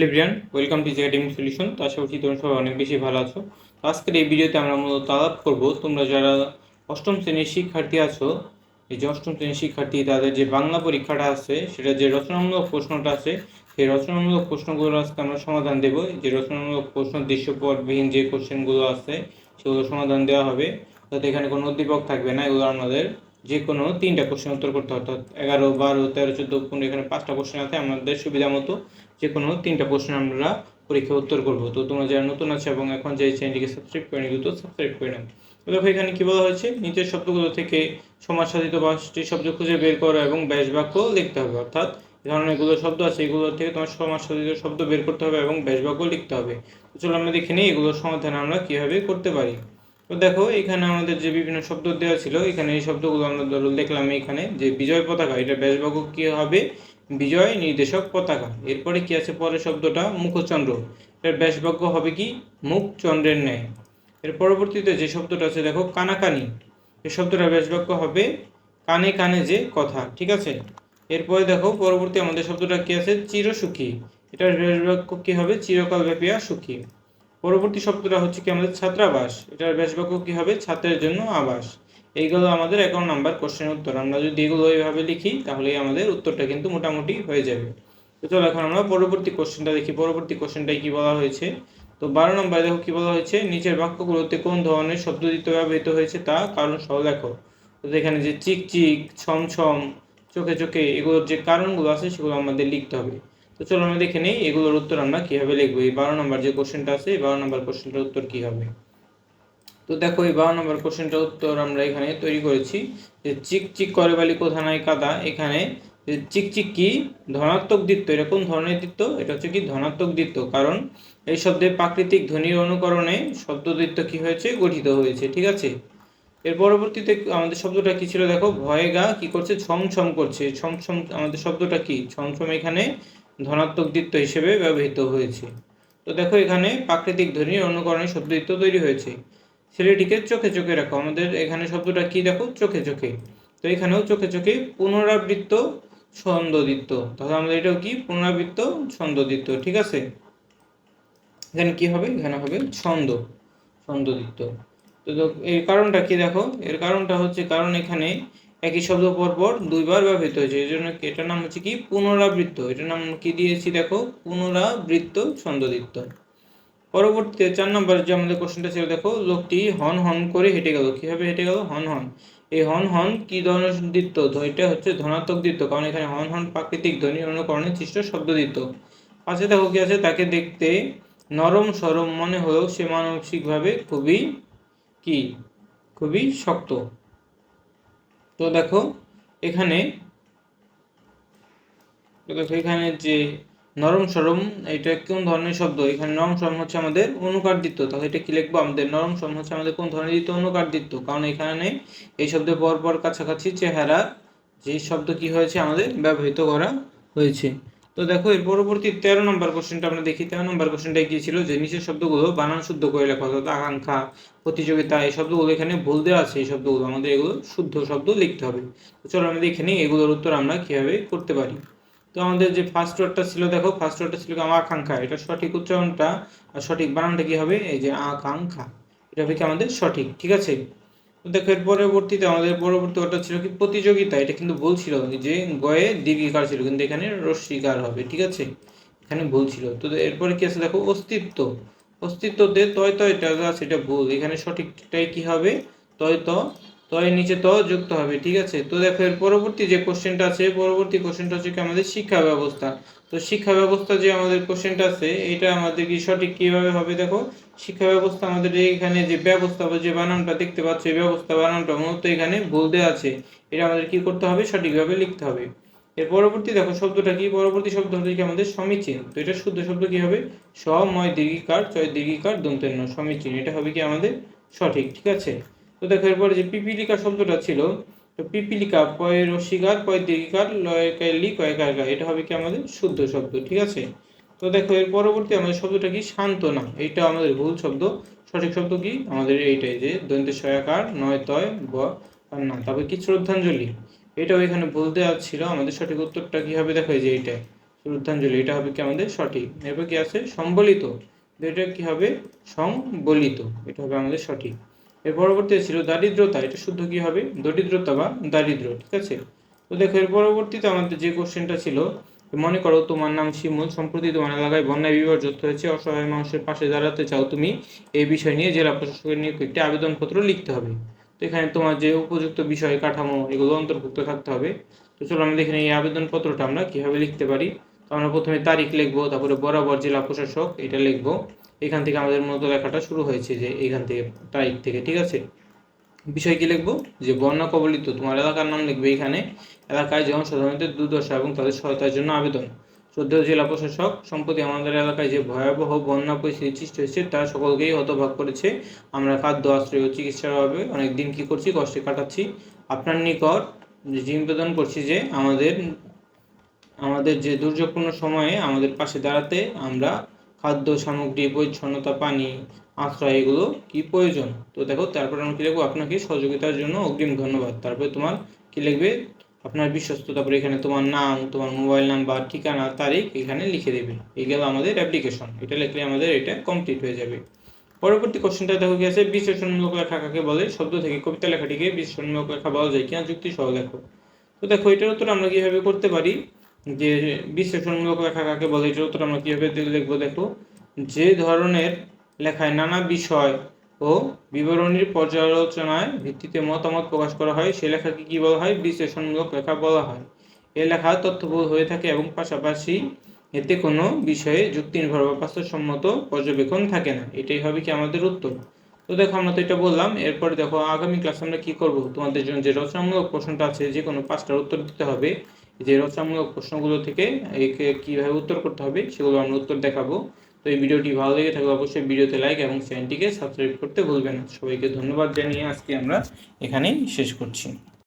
লিব্রিয়ান welcome to academic solution. তো আশা করছি তোমরা সবাই অনেক বেশি ভালো আছো। আজকের এই ভিডিওতে আমরা মূলত আলাপ করব, তোমরা যারা অষ্টম শ্রেণির শিক্ষার্থী আছো, এই যে অষ্টম শ্রেণির শিক্ষার্থী, তাদের যে বাংলা পরীক্ষাটা আছে, সেটা যে রচনামূলক প্রশ্নটা আছে, সেই রচনামূলক প্রশ্নগুলো আজকে আমরা সমাধান দেব। যে রচনামূলক প্রশ্ন, দৃশ্যপটবিহীন যে কোশ্চেনগুলো আছে, সেগুলো সমাধান দেওয়া হবে। যাতে এখানে কোনো উদ্দীপক থাকবে না, এগুলো আমাদের যে কোনো তিনটা কোশ্চেন উত্তর করতে হয়, অর্থাৎ এগারো, বারো, তেরো, চোদ্দ, পনেরো, এখানে পাঁচটা কোশ্চেন আছে, আমাদের সুবিধা মতো যে কোনো তিনটা কোশ্চেন আমরা পরীক্ষা উত্তর করব। তো তোমরা যারা নতুন আছে এবং এখন যে চ্যানেলটিকে সাবস্ক্রাইব করে দ্রুত সাবস্ক্রাইব করে নাও। তো দেখো, এখানে কী বলা হয়েছে? নিচের শব্দগুলো থেকে সমাজ সাধিত পাঁচটি শব্দ খুঁজে বের করো এবং ব্যাস বাক্য লিখতে হবে, অর্থাৎ এই ধরনের এগুলো শব্দ আছে, এগুলো থেকে তোমার সমাজ সাধিত শব্দ বের করতে হবে এবং ব্যাস বাক্য লিখতে হবে। তো চলো আমরা দেখে নিই এগুলোর সমাধান আমরা কীভাবে করতে পারি। তো দেখো, এখানে আমাদের যে বিভিন্ন শব্দ দেওয়া ছিল, এখানে এই শব্দগুলো আমরা ধরো দেখলাম এখানে যে বিজয় পতাকা, এটা ব্যাস বাক্য কি হবে? বিজয় নির্দেশক পতাকা। এরপরে কি আছে পরের শব্দটা? মুখচন্দ্র। এর ব্যাসবাক্য হবে কি? মুখচন্দ্রের ন্যায়। এর পরবর্তীতে যে শব্দটা আছে, দেখো, কানাকানি। এই শব্দটা ব্যাসবাক্য হবে কানে কানে যে কথা, ঠিক আছে? এরপরে দেখো, পরবর্তী আমাদের শব্দটা কি আছে? চিরসুখী। এটার ব্যাসবাক্য কি হবে? চিরকাল ব্যাপিয়া সুখী। পরবর্তী শব্দটা হচ্ছে কি আমাদের ছাত্রাবাস। এটার ব্যাসবাক্য কি হবে? ছাত্রের জন্য আবাস। এইগুলো আমাদের একাউন্ট নাম্বার কোশ্চেনের উত্তর। আমরা যদি এগুলো এইভাবে লিখি তাহলে আমাদের উত্তরটা কিন্তু মোটামুটি হয়ে যাবে। তো চলো এখন আমরা পরবর্তী কোশ্চেনটা দেখি। পরবর্তী কোশ্চেনটাই কি বলা হয়েছে? তো বারো নম্বরে দেখো কি বলা হয়েছে? নিচের বাক্যগুলোতে কোন ধরনের শব্দ দিতে ব্যবহৃত হয়েছে তা কারণ সহ লেখো। তো এখানে যে চিক চিক ছম ছম চোখে চোখে, এগুলোর যে কারণগুলো আছে, সেগুলো আমাদের লিখতে হবে। তো চলো আমরা দেখে নিই, এগুলোর উত্তর আমরা কীভাবে লিখব? এই বারো নম্বর যে কোশ্চেনটা আছে, এই বারো নম্বর কোশ্চেনটার উত্তর কি হবে? তো দেখো, এই বারো নম্বর কোশ্চেনটার উত্তর আমরা এখানে তৈরি করেছি যে চিক করে বালি কোথা নাই কাদা। এখানে যে চিক চিক কি? ধনাত্মক দ্বিত্ব। এটা কোন ধরনের দ্বিত্ব? এটা হচ্ছে কি ধনাত্মক দ্বিত্ব। কারণ এই শব্দের প্রাকৃতিক ধ্বনির অনুকরণে শব্দ দ্বিত্ব কি হয়েছে? গঠিত হয়েছে। ঠিক আছে? এর পরবর্তীতে আমাদের শব্দটা কি ছিল? দেখো, ভয়ে গা কি করছে? ছম ছম করছে। ছম ছম আমাদের শব্দটা কি? ছম ছম এখানে ধনাত্মক দ্বিত্ব হিসেবে ব্যবহৃত হয়েছে। তো দেখো এখানে প্রাকৃতিক ধ্বনির অনুকরণে শব্দ দ্বিত্ব তৈরি হয়েছে। ছেলেটিকে চোখে চোখে রাখো। আমাদের এখানে শব্দটা কি দেখো? চোখে চোখে। তো এখানেও চোখে চোখে পুনরাবৃত্ত ছন্দদিত্য তাহলে আমাদের এটাও কি? পুনরাবৃত্ত ছন্দদিত্য ঠিক আছে? এখানে কি হবে? এখানে হবে ছন্দ ছন্দদিত্য তো তো- এর কারণটা কি দেখো? এর কারণটা হচ্ছে কারণ এখানে একই শব্দ পরপর দুইবার ব্যবহৃত হয়েছে। এই জন্য এটার নাম হচ্ছে কি? পুনরাবৃত্ত। এটার নাম কি দিয়েছি দেখো? পুনরাবৃত্ত ছন্দদিত্য পরবর্তীতে চার নম্বর যে আমাদের কোশ্চেনটা ছিল, দেখো, লোকটি হন হন করে হেঁটে গেল। কীভাবে হেঁটে গেল? হন হন। এই হন হন কি ধরনের ধ- এটা হচ্ছে ধনাত্মক দ্বিত্ব কারণ এখানে হন হন প্রাকৃতিক ধ্বনি অনুকরণে সৃষ্ট শব্দ দ্বিত্ব পাশে দেখো কি আছে? তাকে দেখতে নরম সরম মনে হলেও সে মানসিকভাবে খুবই কি? খুবই শক্ত। তো দেখো, এখানে দেখো এখানে যে নরম সরম, এটা কোন ধরনের শব্দ? এখানে নরম সরম হচ্ছে আমাদের অনুকারদিত্য। তাহলে এটা কি লিখব? আমাদের নরম সরম হচ্ছে আমাদের কোন ধরনের দিত্য অনুকারদিত্য। কারণ এখানে এই শব্দের পর পর কাছাকাছি চেহারা, যে শব্দ কি হয়েছে? আমাদের ব্যবহৃত করা হয়েছে। তো দেখো, এর পরবর্তী তেরো নম্বর কোশ্চেনটা আমরা দেখি। তেরো নম্বর কোশ্চেনটা কি ছিল যে, নিচের শব্দগুলো বানান শুদ্ধ করে লেখা অর্থাৎ আকাঙ্ক্ষা, প্রতিযোগিতা, এই শব্দগুলো এখানে ভুল দেওয়া আছে, এই শব্দগুলো। আমাদের এগুলো শুদ্ধ শব্দ লিখতে হবে। তো চলো আমরা দেখে নিই এগুলোর উত্তর আমরা কীভাবে করতে পারি। তো আমাদের যে ফার্স্ট ওয়ার্ডটা ছিল, দেখো ফার্স্ট ওয়ার্ডটা ছিল আমার আকাঙ্ক্ষা। এটা সঠিক উচ্চারণটা আর সঠিক বানানটা কি হবে? এই যে আকাঙ্ক্ষা। এটা হবে কি আমাদের সঠিক, ঠিক আছে? দেখো, এর পরবর্তীতে আমাদের পরবর্তী ওটা ছিল কি প্রতিযোগিতা। এটা কিন্তু ভুল ছিল যে গয়ে দীর্ঘিকার ছিল, কিন্তু এখানে রস্বীকার হবে, ঠিক আছে? এখানে ভুল ছিল। তো এরপরে কি আছে? দেখো, অস্তিত্ব। অস্তিত্ব দে তয় তয় আছে ভুল। এখানে সঠিকটাই কি হবে? তয় ত তয় নিচে ত যুক্ত হবে, ঠিক আছে? তো দেখো, এর পরবর্তী যে কোশ্চেনটা আছে, পরবর্তী কোশ্চেনটা হচ্ছে কি আমাদের শিক্ষা ব্যবস্থা। তো শিক্ষা ব্যবস্থা যে আমাদের কোশ্চেনটা আছে, এটা আমাদের কি সঠিক কীভাবে হবে দেখো? শিক্ষা ব্যবস্থা আমাদের এখানে যে ব্যবস্থা বা যে বানানটা দেখতে পাচ্ছ, এই ব্যবস্থা বানানটা মূলত এখানে ভুল দেওয়া আছে। এটা আমাদের কি করতে হবে? সঠিকভাবে লিখতে হবে। এর পরবর্তী দেখো, শব্দটা কি? পরবর্তী শব্দ হচ্ছে কি আমাদের সমীচীন। তো এটা শুদ্ধ শব্দ কি হবে? সময় দীর্ঘিকার, চয় দীর্ঘিকার দন্তেন্য সমীচীন। এটা হবে কি আমাদের সঠিক, ঠিক আছে? তো দেখো, এরপরে যে পিপিলিকা শব্দটা ছিল, তো পিপিলিকা পয় রসিকার পয় দীর্ঘিকার লয় কালি কয় কারকা এটা হবে কি আমাদের শুদ্ধ শব্দ, ঠিক আছে? তো দেখো, এর পরবর্তী আমাদের শব্দটা কি? সান্ত্বনা, এটা আমাদের ভুল শব্দ, সঠিক শব্দ কি? আমাদের এইটাই যে দন্তে সয়াকার, নয় তয় ব না তারপরে কি? শ্রদ্ধাঞ্জলি, এটাও এখানে ভুল দেওয়া ছিল, আমাদের সঠিক উত্তরটা কি হবে? দেখো যে এইটাই শ্রদ্ধাঞ্জলি, এটা হবে কি আমাদের সঠিক? এরপর কি আছে? সম্বলিত এটা কি হবে? সংবলিত এটা হবে আমাদের সঠিক। এর পরবর্তী ছিল দারিদ্রতা, এটা শুদ্ধ কি হবে? দরিদ্রতা বা দারিদ্র, ঠিক আছে? তো দেখো, এর পরবর্তীতে আমাদের যে কোশ্চেনটা ছিল, মনে করো তোমার নাম শিমুল, সম্প্রতি তোমার এলাকায় বন্যায় বিপর্যস্ত হয়েছে, অসহায় মানুষের পাশে দাঁড়াতে চাও তুমি, এই বিষয় নিয়ে জেলা প্রশাসকের নিয়ে একটি আবেদনপত্র লিখতে হবে। তো এখানে তোমার যে উপযুক্ত বিষয়, কাঠামো, এগুলো অন্তর্ভুক্ত থাকতে হবে। তো চলো আমরা দেখে নিই এই আবেদনপত্রটা আমরা কীভাবে লিখতে পারি। তো আমরা প্রথমে তারিখ লিখব, তারপরে বরাবর জেলা প্রশাসক এটা লিখব। এখান থেকে আমাদের মূলত লেখাটা শুরু হয়েছে যে এখান থেকে তারিখ থেকে, ঠিক আছে? বিষয় কি লিখব? যে বন্যা কবলিত তোমার এলাকার নাম লিখবে এখানে। এলাকায় জনসাধারণদের দুর্দশা এবং তাদের সহায়তার জন্য আবেদন। শ্রদ্ধেয় জেলা প্রশাসক, সম্প্রতি আমাদের এলাকায় যে ভয়াবহ বন্যা পরিস্থিতি সৃষ্টি হয়েছে, তা সকলকেই হতভাগ করেছে। আমরা খাদ্য, আশ্রয় ও চিকিৎসার অভাবে অনেক দিন কি করছি, কষ্টে কাটাচ্ছি। আপনার নিকট নিবেদন করছি যে আমাদের আমাদের যে দুর্যোগপূর্ণ সময়ে আমাদের পাশে দাঁড়াতে আমরা খাদ্য, সামগ্রী পরিচ্ছন্নতা পানি, আশ্রয়, এগুলো কি প্রয়োজন? তো দেখো, তারপর আমরা কি লিখব? আপনাকে সহযোগিতার জন্য অগ্রিম ধন্যবাদ। তারপরে তোমার কি লিখবে? আপনার বিশ্বস্ত, তারপরে এখানে তোমার নাম, তোমার মোবাইল নাম্বার, ঠিকানা, তারিখ এখানে লিখে দেবে। এই গেল আমাদের অ্যাপ্লিকেশন এটা লিখলে আমাদের এটা কমপ্লিট হয়ে যাবে। পরবর্তী কোশ্চেনটা দেখো কি আছে? বিশ্লেষণমূলক লেখা কাকে বলে? শব্দ থেকে কবিতা লেখাটিকে বিশ্লেষণমূলক লেখা বলা যায় কিনা? যুক্তি সহ লেখো। তো দেখো, এটার উত্তর আমরা কীভাবে করতে পারি? যে বিশ্লেষণমূলক লেখা কাকে বলে, এটার উত্তর আমরা কীভাবে লিখব দেখো? যে ধরনের লেখায় নানা বিষয় ও বিবরণীর পর্যালোচনায় ভিত্তিতে মতামত প্রকাশ করা হয়, সে লেখাকে কী বলা হয়? বিশ্লেষণমূলক লেখা বলা হয়। এ লেখা তথ্যবহুল হয়ে থাকে এবং পাশাপাশি এতে কোনো বিষয়ে যুক্তি নির্ভর বা বাস্তবসম্মত পর্যবেক্ষণ থাকে না। এটাই হবে কি আমাদের উত্তর। তো দেখো, আমরা তো এটা বললাম। এরপরে দেখো, আগামী ক্লাসে আমরা কি করব? তোমাদের জন্য যে রচনামূলক প্রশ্নটা আছে যে কোনো পাঁচটার উত্তর দিতে হবে। যে রচনামূলক প্রশ্নগুলো থেকে একে কীভাবে উত্তর করতে হবে সেগুলো আমরা উত্তর দেখাবো। তো এই ভিডিওটি ভালো লেগে থাকলে অবশ্যই ভিডিওতে লাইক এবং চ্যানেলটিকে সাবস্ক্রাইব করতে ভুলবেন সবাইকে ধন্যবাদ জানিয়ে আজকে আমরা এখানেই শেষ করছি।